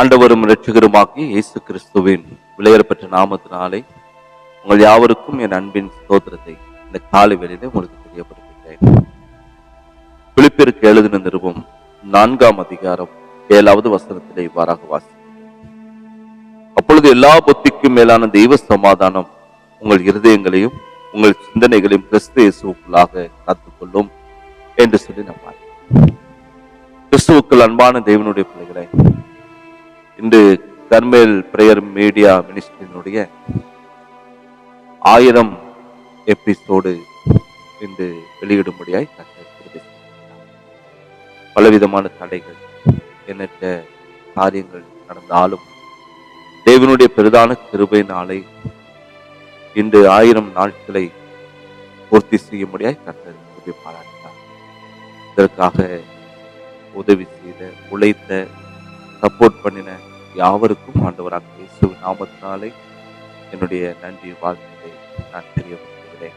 ஆண்டவரும் இரட்சகருமாகிய இயேசு கிறிஸ்துவின் விளையரப்பட்ட நாமத்தினாலே உங்கள் யாவருக்கும் என் அன்பின் ஸ்தோத்திரத்தை இந்த காலை வேளையிலே உங்களுக்கு தெரியப்படுத்துகிறேன். பிலிப்பிற்கு எழுதின நிறுவம் நான்காம் அதிகாரம் ஏழாவது வசனத்திலே இவ்வாறாக வாசி அப்பொழுது எல்லா புத்திக்கும் மேலான தெய்வ சமாதானம் உங்கள் இருதயங்களையும் உங்கள் சிந்தனைகளையும் கிறிஸ்து இயேசுக்குள்ளாக காத்துக்கொள்ளும் என்று சொல்லி நான் கிறிஸ்துவுக்குள் அன்பான தெய்வனுடைய பிள்ளைகளை இன்று கர்மேல் பிரேயர் மீடியா மினிஸ்ட்ரியினுடைய ஆயிரம் எபிசோடு இன்று வெளியிடும்படியாய் பலவிதமான தடைகள் எண்ணற்ற காரியங்கள் நடந்தாலும் தேவனுடைய பெரிதான நாளை இன்று ஆயிரம் நாட்களை பூர்த்தி செய்யும்படியாய் கர்த்தர் பாராட்டினார். இதற்காக உதவி செய்த உழைத்த சப்போர்ட் பண்ணின யாவருக்கும் ஆண்டவராக இயேசு நாமத்தினாலே என்னுடைய நன்றி வாழ்த்துக்களை நான் தெரியப்படுத்துகிறேன்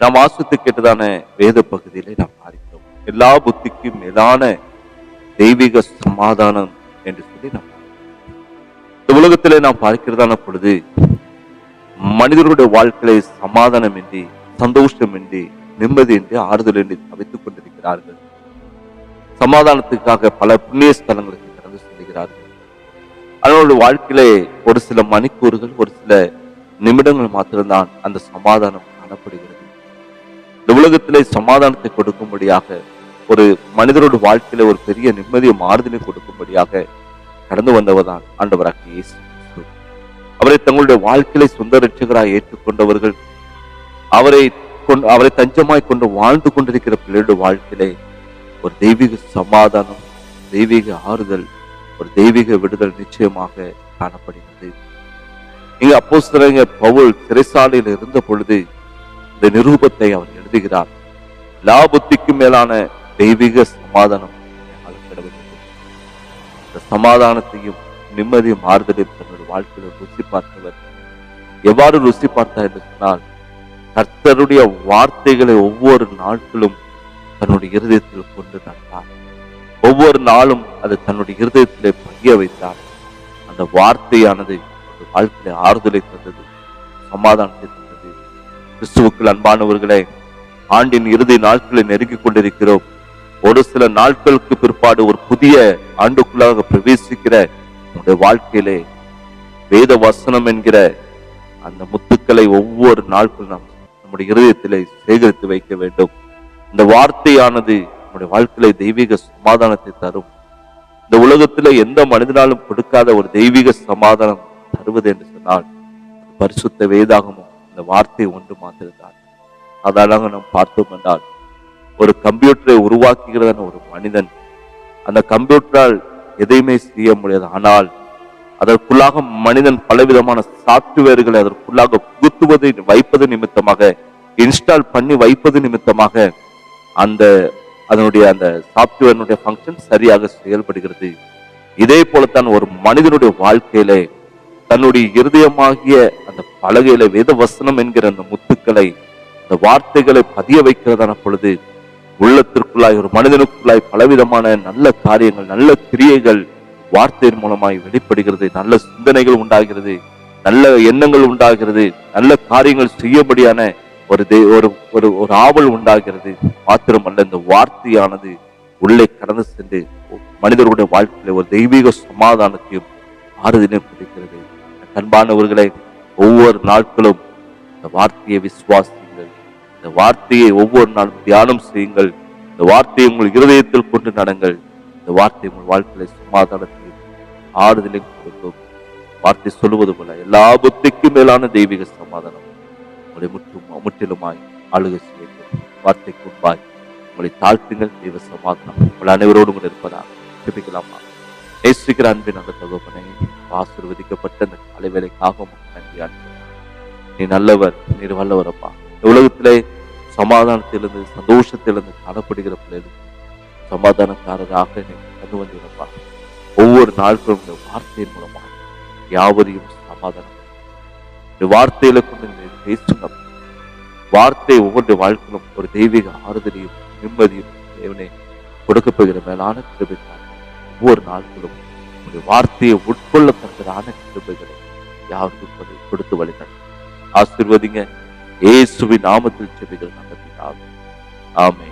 நாம் ஆசித்து கேட்டதான வேத பகுதியிலே நாம் பார்க்கிறோம் எல்லா புத்திக்கும் மேலான தெய்வீக சமாதானம் என்று சொல்லி நாம் இந்த உலகத்திலே நாம் பார்க்கிறதான பொழுது மனிதர்களுடைய வாழ்க்கையை சமாதானமின்றி சந்தோஷமின்றி நிம்மதியின்றி ஆறுதலின்றி தவித்துக் கொண்டிருக்கிறார்கள். சமாதானத்துக்காக பல புண்ணிய ஸ்தலங்களுக்கு இருக்கிறார் அவர்களுடைய வாழ்க்கையிலே ஒரு சில மணிக்கூறுகள் ஒரு சில நிமிடங்கள் மாத்திரம்தான் அந்த சமாதானம் காணப்படுகிறது. இந்த உலகத்திலே சமாதானத்தை கொடுக்கும்படியாக ஒரு மனிதரோட வாழ்க்கையில ஒரு பெரிய நிம்மதியை மாறுதலை கொடுக்கும்படியாக கடந்து வந்தவர்தான் ஆண்டவராக இயேசு அவரை தங்களுடைய வாழ்க்கையை சொந்த ரட்சகராக ஏற்றுக்கொண்டவர்கள் அவரை கொண்டு அவரை தஞ்சமாய் கொண்டு வாழ்ந்து கொண்டிருக்கிற பிள்ளைகளுடைய வாழ்க்கையிலே ஒரு தெய்வீக சமாதானம் தெய்வீக ஆறுதல் ஒரு தெய்வீக விடுதல் நிச்சயமாக காணப்படுகிறது. இங்க அப்போ சிறங்க பவுல் சிறைசாலையில் இருந்த பொழுது இந்த நிரூபத்தை அவர் எழுதுகிறார். எல்லா புத்திக்கும் மேலான தெய்வீக சமாதானம் என்னால் இந்த சமாதானத்தையும் நிம்மதியும் ஆறுதலையும் தன்னுடைய வாழ்க்கையில ருசி பார்த்தவர் எவ்வாறு ருசி பார்த்தார் என்று சொன்னால் கர்த்தருடைய வார்த்தைகளை ஒவ்வொரு நாட்களும் தன்னுடைய இருதயத்தில் கொண்டு நடந்தார் ஒவ்வொரு நாளும் அது தன்னுடைய இருதயத்திலே பதிய வைத்தார். அந்த வார்த்தையானது வாழ்க்கையில ஆறுதலை தந்தது சமாதானத்தை தந்தது. கிறிஸ்துவுக்குள் அன்பானவர்களே ஆண்டின் இறுதி நாட்களை நெருங்கிக் கொண்டிருக்கிறோம். ஒரு சில நாட்களுக்கு பிற்பாடு ஒரு புதிய ஆண்டுக்குள்ளாக பிரவேசிக்கிற நம்முடைய வாழ்க்கையிலே வேத வசனம் என்கிற அந்த முத்துக்களை ஒவ்வொரு நாட்களும் நாம் நம்முடைய இருதயத்திலே சேகரித்து வைக்க வேண்டும். இந்த வார்த்தையானது நம்முடைய வாழ்க்கையில தெய்வீக சமாதானத்தை தரும். இந்த உலகத்துல எந்த மனிதனாலும் கொடுக்காத ஒரு தெய்வீக சமாதானம் தருவது என்று சொன்னால் பரிசுத்த வேதாகமும் இந்த வார்த்தை ஒன்று மாத்திருந்தார் சாதாரண நாம் பார்த்தோம் என்றால் ஒரு கம்ப்யூட்டரை உருவாக்குகிறதான ஒரு மனிதன் அந்த கம்ப்யூட்டரால் எதையுமே செய்ய முடியாது. ஆனால் அதற்குள்ளாக மனிதன் பலவிதமான சாப்ட்வேர்களை அதற்குள்ளாக புகுத்துவது வைப்பது நிமித்தமாக இன்ஸ்டால் பண்ணி வைப்பது நிமித்தமாக அந்த அதனுடைய அந்த சாப்ட்வேர்னுடைய ஃபங்க்ஷன் சரியாக செயல்படுகிறது. இதே போலத்தான் ஒரு மனிதனுடைய வாழ்க்கையிலே தன்னுடைய இருதயமாகிய அந்த பலகையில வேத வசனம் என்கிற அந்த முத்துக்களை அந்த வார்த்தைகளை பதிய வைக்கிறதான பொழுது உள்ளத்திற்குள்ளாய் ஒரு மனிதனுக்குள்ளாய் பலவிதமான நல்ல காரியங்கள் நல்ல கிரியைகள் வார்த்தையின் மூலமாய் வெளிப்படுகிறது. நல்ல சிந்தனைகள் உண்டாகிறது நல்ல எண்ணங்கள் உண்டாகிறது நல்ல காரியங்கள் செய்யபடியான ஒரு தே- ஒரு ஒரு ஒரு ஆவல் உண்டாகிறது. மாத்திரமல்ல இந்த வார்த்தையானது உள்ளே கடந்து சென்று மனிதர்களுடைய வாழ்க்கையில ஒரு தெய்வீக சமாதானத்தையும் ஆறுதலையும் கொடுக்கிறது. அன்பானவர்களை ஒவ்வொரு நாட்களும் இந்த வார்த்தையை விசுவாசியுங்கள். இந்த வார்த்தையை ஒவ்வொரு நாளும் தியானம் செய்யுங்கள். இந்த வார்த்தையை உங்கள் இருதயத்தில் கொண்டு நடங்கள். இந்த வார்த்தை உங்கள் வாழ்க்கையில சமாதானத்தையும் ஆறுதலையும் கொடுக்கும். வார்த்தை சொல்லுவது போல எல்லா புத்திக்கும் மேலான தெய்வீக சமாதானம். உங்களை முற்றும் முற்றிலுமாய் ஆளுகை செய்யுங்கள் வார்த்தைக்கு முன்பாய் உங்களை தாழ்த்துங்கள் தெய்வ சமாதானம் உங்கள் அனைவரோடும் கூட இருப்பதாக ஜெபிக்கலாமா? நேசிக்கிற அன்பின் அந்த தகவனை ஆசிர்வதிக்கப்பட்ட அந்த கலைவேலைக்காக உமக்கு நன்றி அன்பு நீ நல்லவர் நீர் வல்லவரப்பா இந்த உலகத்திலே சமாதானத்திலிருந்து சந்தோஷத்திலிருந்து காணப்படுகிற பிள்ளைகளுக்கு சமாதானக்காரராக நீ கொண்டு வந்தீரப்பா ஒவ்வொரு நாட்களும் இந்த வார்த்தையின் மூலமாக யாவரையும் சமாதானம் இந்த வார்த்தையில கொண்டு பேசுங்க வார்த்தை ஒவ்வொரு வாழ்க்கையிலும் ஒரு தெய்வீக ஆறுதலையும் நிம்மதியும் தேவனை கொடுக்க போகிற மேலான கிருபைக்காக ஒவ்வொரு நாட்களும் உங்களுடைய வார்த்தையை உட்கொள்ளத்தக்கதான கிருபைகளை யாருக்கும் கொடுத்து வழிநடத்தும். ஆசிர்வதிங்க. ஏசுவி நாமத்தில் செவிகள் நல்ல ஆமே